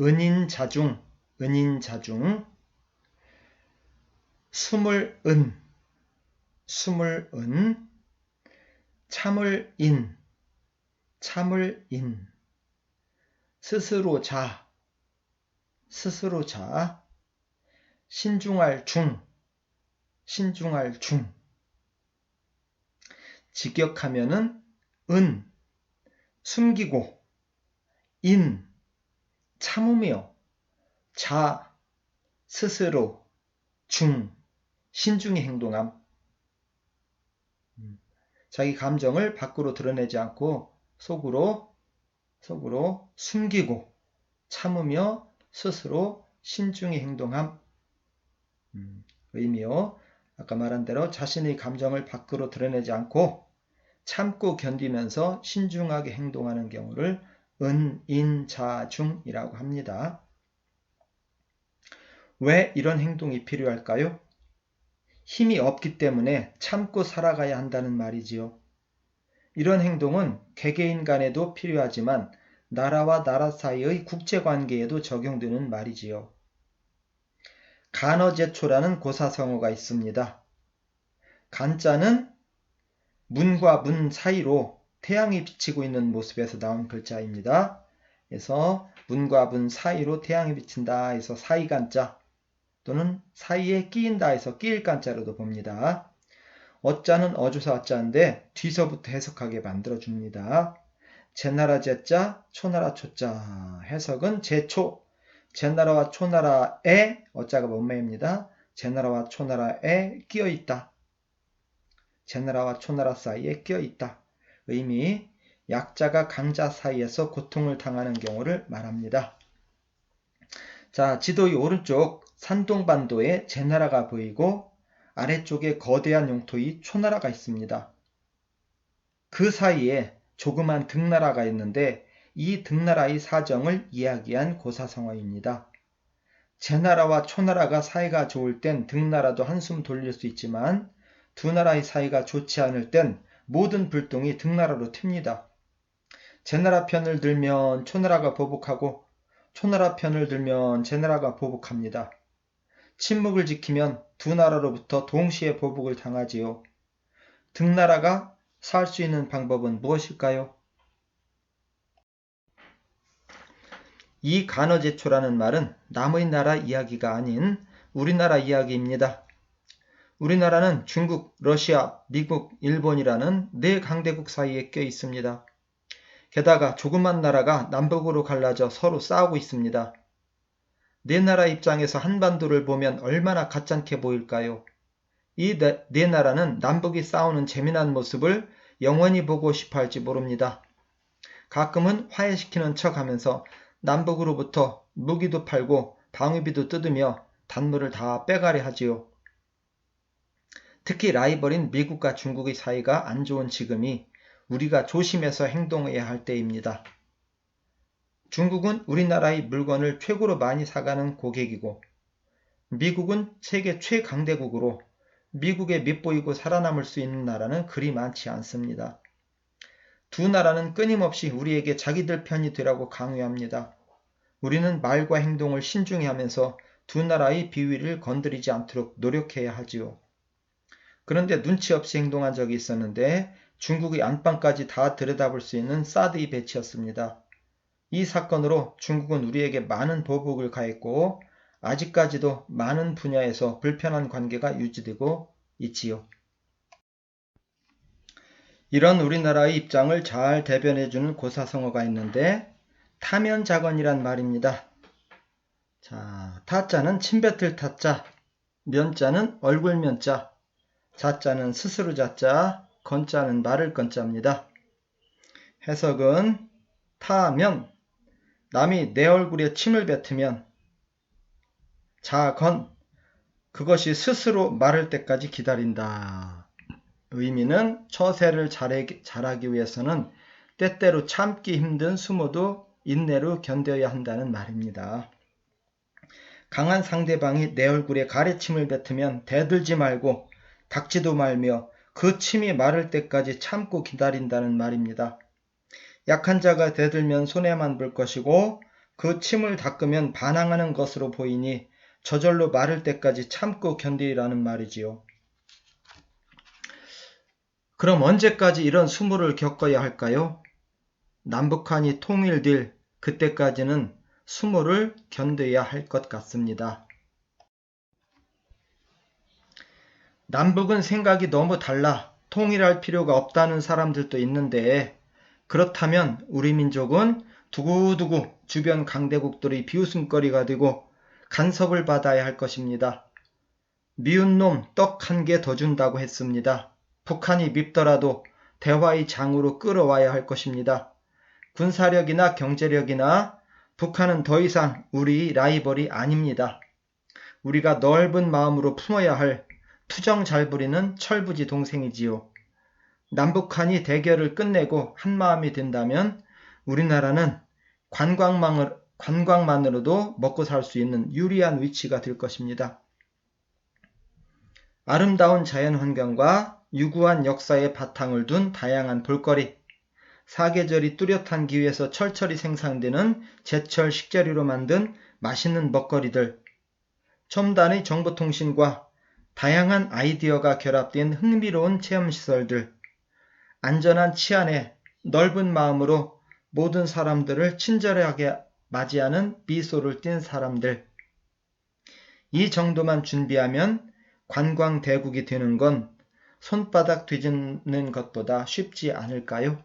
은인자중, 은인자중, 숨을 은, 숨을 은, 참을 인, 참을 인, 스스로 자, 스스로 자, 신중할 중, 신중할 중, 직역하면은 은, 숨기고, 인, 참으며, 자, 스스로, 중, 신중히 행동함. 음, 자기 감정을 밖으로 드러내지 않고 속으로, 속으로 숨기고, 참으며 스스로 신중히 행동함. 음, 의미요. 아까 말한 대로 자신의 감정을 밖으로 드러내지 않고 참고 견디면서 신중하게 행동하는 경우를 은인자중이라고 합니다. 왜 이런 행동이 필요할까요? 힘이 없기 때문에 참고 살아가야 한다는 말이지요. 이런 행동은 개개인 간에도 필요하지만 나라와 나라 사이의 국제 관계에도 적용되는 말이지요. 간어제초라는 고사성어가 있습니다. 간자는 문과 문 사이로 태양이 비치고 있는 모습에서 나온 글자입니다. 그래서 문과 문 사이로 태양이 비친다 해서 사이간자 또는 사이에 끼인다 해서 끼일 간자로도 봅니다. 어자는 어조사 어자인데 뒤서부터 해석하게 만들어줍니다. 제나라 제자, 초나라 초자 해석은 제초, 제나라와 초나라에 어자가 원매입니다. 제나라와 초나라에 끼어 있다. 제나라와 초나라 사이에 끼어 있다. 의미 약자가 강자 사이에서 고통을 당하는 경우를 말합니다. 자, 지도의 오른쪽 산동반도에 제나라가 보이고 아래쪽에 거대한 용토의 초나라가 있습니다. 그 사이에 조그만 등나라가 있는데 이 등나라의 사정을 이야기한 고사성어입니다. 제나라와 초나라가 사이가 좋을 땐 등나라도 한숨 돌릴 수 있지만 두 나라의 사이가 좋지 않을 땐 모든 불똥이 등나라로 튑니다. 제나라 편을 들면 초나라가 보복하고 초나라 편을 들면 제나라가 보복합니다. 침묵을 지키면 두 나라로부터 동시에 보복을 당하지요. 등나라가 살 수 있는 방법은 무엇일까요? 이 간어제초라는 말은 남의 나라 이야기가 아닌 우리나라 이야기입니다. 우리나라는 중국, 러시아, 미국, 일본이라는 네 강대국 사이에 껴 있습니다. 게다가 조그만 나라가 남북으로 갈라져 서로 싸우고 있습니다. 네 나라 입장에서 한반도를 보면 얼마나 가짠게 보일까요? 이네 나라는 남북이 싸우는 재미난 모습을 영원히 보고 싶어 할지 모릅니다. 가끔은 화해시키는 척 하면서 남북으로부터 무기도 팔고 방위비도 뜯으며 단물을 다 빼가려 하지요. 특히 라이벌인 미국과 중국의 사이가 안 좋은 지금이 우리가 조심해서 행동해야 할 때입니다. 중국은 우리나라의 물건을 최고로 많이 사가는 고객이고 미국은 세계 최강대국으로 미국에 밑보이고 살아남을 수 있는 나라는 그리 많지 않습니다. 두 나라는 끊임없이 우리에게 자기들 편이 되라고 강요합니다. 우리는 말과 행동을 신중히 하면서 두 나라의 비위를 건드리지 않도록 노력해야 하지요. 그런데 눈치 없이 행동한 적이 있었는데 중국의 안방까지 다 들여다볼 수 있는 사드의 배치였습니다. 이 사건으로 중국은 우리에게 많은 보복을 가했고 아직까지도 많은 분야에서 불편한 관계가 유지되고 있지요. 이런 우리나라의 입장을 잘 대변해주는 고사성어가 있는데 타면작언이란 말입니다. 자, 타자는 침뱉을 타자, 면자는 얼굴 면자, 자자는 스스로 자자, 건자는 말을 건자입니다. 해석은 타면 남이 내 얼굴에 침을 뱉으면 자건 그것이 스스로 말할 때까지 기다린다. 의미는 처세를 잘하기 위해서는 때때로 참기 힘든 수모도 인내로 견뎌야 한다는 말입니다. 강한 상대방이 내 얼굴에 가래침을 뱉으면 대들지 말고 닥지도 말며 그 침이 마를 때까지 참고 기다린다는 말입니다. 약한 자가 대들면 손해만 볼 것이고 그 침을 닦으면 반항하는 것으로 보이니 저절로 마를 때까지 참고 견디라는 말이지요. 그럼 언제까지 이런 수모를 겪어야 할까요? 남북한이 통일될 그때까지는 수모를 견뎌야 할 것 같습니다. 남북은 생각이 너무 달라 통일할 필요가 없다는 사람들도 있는데 그렇다면 우리 민족은 두고두고 주변 강대국들이 비웃음거리가 되고 간섭을 받아야 할 것입니다. 미운 놈 떡 한 개 더 준다고 했습니다. 북한이 밉더라도 대화의 장으로 끌어와야 할 것입니다. 군사력이나 경제력이나 북한은 더 이상 우리 라이벌이 아닙니다. 우리가 넓은 마음으로 품어야 할 투정 잘 부리는 철부지 동생이지요. 남북한이 대결을 끝내고 한마음이 된다면 우리나라는 관광망을, 관광만으로도 먹고 살 수 있는 유리한 위치가 될 것입니다. 아름다운 자연 환경과 유구한 역사의 바탕을 둔 다양한 볼거리, 사계절이 뚜렷한 기후에서 철철이 생산되는 제철 식재료로 만든 맛있는 먹거리들, 첨단의 정보통신과 다양한 아이디어가 결합된 흥미로운 체험시설들, 안전한 치안에 넓은 마음으로 모든 사람들을 친절하게 맞이하는 미소를 띤 사람들. 이 정도만 준비하면 관광 대국이 되는 건 손바닥 뒤집는 것보다 쉽지 않을까요?